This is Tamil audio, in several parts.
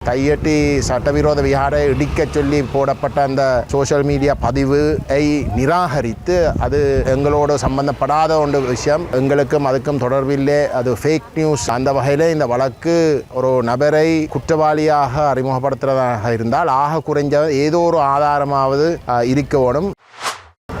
கையட்டி சட்டவிரோத விஹாரை இடிக்கச் சொல்லி போடப்பட்ட அந்த சோஷியல் மீடியா பதிவை நிராகரித்து அது எங்களோட சம்பந்தப்படாத ஒன்று விஷயம் எங்களுக்கும் அதுக்கும் தொடர்பில்லை அது ஃபேக் நியூஸ் அந்த வகையில் இந்த வழக்கு ஒரு நபரை குற்றவாளியாக அறிமுகப்படுத்துறதாக இருந்தால் ஆக குறைஞ்ச ஏதோ ஒரு ஆதாரமாவது இருக்க வேணும்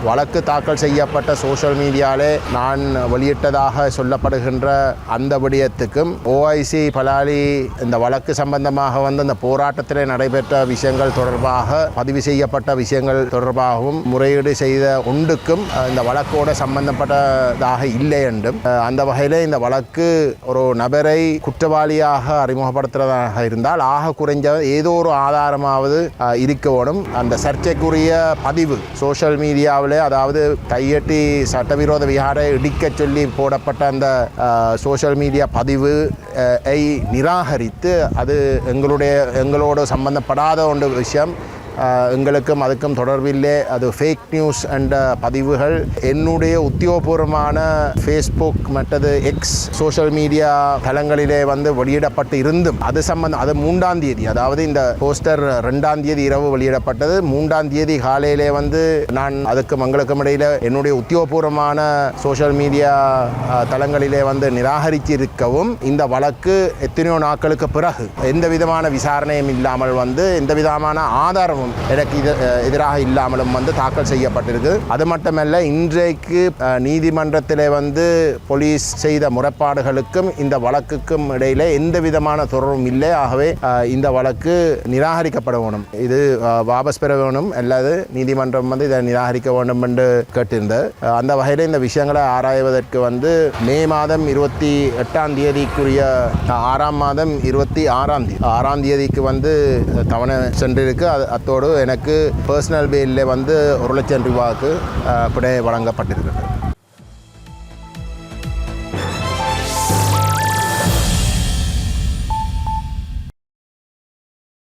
வழக்கு தாக்கல் செய்யப்பட்ட சோஷியல் மீடியாவிலே நான் வெளியிட்டதாக சொல்லப்படுகின்ற அந்த விடயத்துக்கும் ஓஐசி பலாலி இந்த வழக்கு சம்பந்தமாக வந்து இந்த போராட்டத்தில் நடைபெற்ற விஷயங்கள் தொடர்பாக பதிவு செய்யப்பட்ட விஷயங்கள் தொடர்பாகவும் முறையீடு செய்த ஒன்றுக்கும் இந்த வழக்கோட சம்பந்தப்பட்டதாக இல்லை என்றும் அந்த வகையில் இந்த வழக்கு ஒரு நபரை குற்றவாளியாக அறிமுகப்படுத்துறதாக இருந்தால் ஆக குறைஞ்ச ஏதோ ஒரு ஆதாரமாவது இருக்க வேணும் அந்த சர்ச்சைக்குரிய பதிவு சோஷியல் மீடியாவில் அதாவது கையெட்டி சட்டவிரோத விஹாரை இடிக்கச் சொல்லி போடப்பட்ட அந்த சோஷியல் மீடியா பதிவு ஐ நிராகரித்து அது எங்களுடைய எங்களோடு சம்பந்தப்படாத ஒன்று விஷயம் எங்களுக்கும் அதுக்கும் தொடர்பில்லை அது ஃபேக் நியூஸ் என்ற பதிவுகள். என்னுடைய உத்தியோகபூர்வமான ஃபேஸ்புக் மற்றது எக்ஸ் சோஷியல் மீடியா தளங்களிலே வந்து வெளியிடப்பட்டு இருந்தும் அது சம்பந்தம் அது மூன்றாம் தேதி அதாவது இந்த போஸ்டர் ரெண்டாம் தேதி இரவு வெளியிடப்பட்டது. மூன்றாம் தேதி காலையிலே வந்து நான் அதுக்கும் எங்களுக்கும் இடையில என்னுடைய உத்தியோகபூர்வமான சோஷியல் மீடியா தளங்களிலே வந்து நிராகரித்து இருக்கவும் இந்த வழக்கு எத்தனையோ நாட்களுக்கு பிறகு எந்த விதமான விசாரணையும் இல்லாமல் வந்து எந்த விதமான ஆதாரமும் எனக்கு இது எதிராக இல்லாமலும் வந்து தாக்கல் செய்யப்பட்டிருக்கு. அது மட்டுமல்ல இன்றைக்கு நீதிமன்றத்தில் வந்து போலீஸ் செய்த முறைப்பாடுகளுக்கும் இந்த வழக்குக்கும் இடையில எந்த விதமான தொடர்பும் இல்லை. ஆகவே இந்த வழக்கு நிராகரிக்கப்பட வேணும். இது வாபஸ் பெற வேணும். அல்லது நீதிமன்றம் வந்து இதை நிராகரிக்க வேண்டும் என்று கேட்டிருந்தது. அந்த வகையில் இந்த விஷயங்களை ஆராய்வதற்கு வந்து மே மாதம் இருபத்தி எட்டாம் தேதிக்குரிய ஆறாம் மாதம் இருபத்தி ஆறாம் தேதி ஆறாம் தேதிக்கு வந்து தவணை சென்றிருக்கு. அது அத்தோடு எனக்கு பர்சனல் பேலில் வந்து ஒரு லட்சம் ரூபாய்க்கு அஹ், வழங்கப்பட்டிருக்கிறது.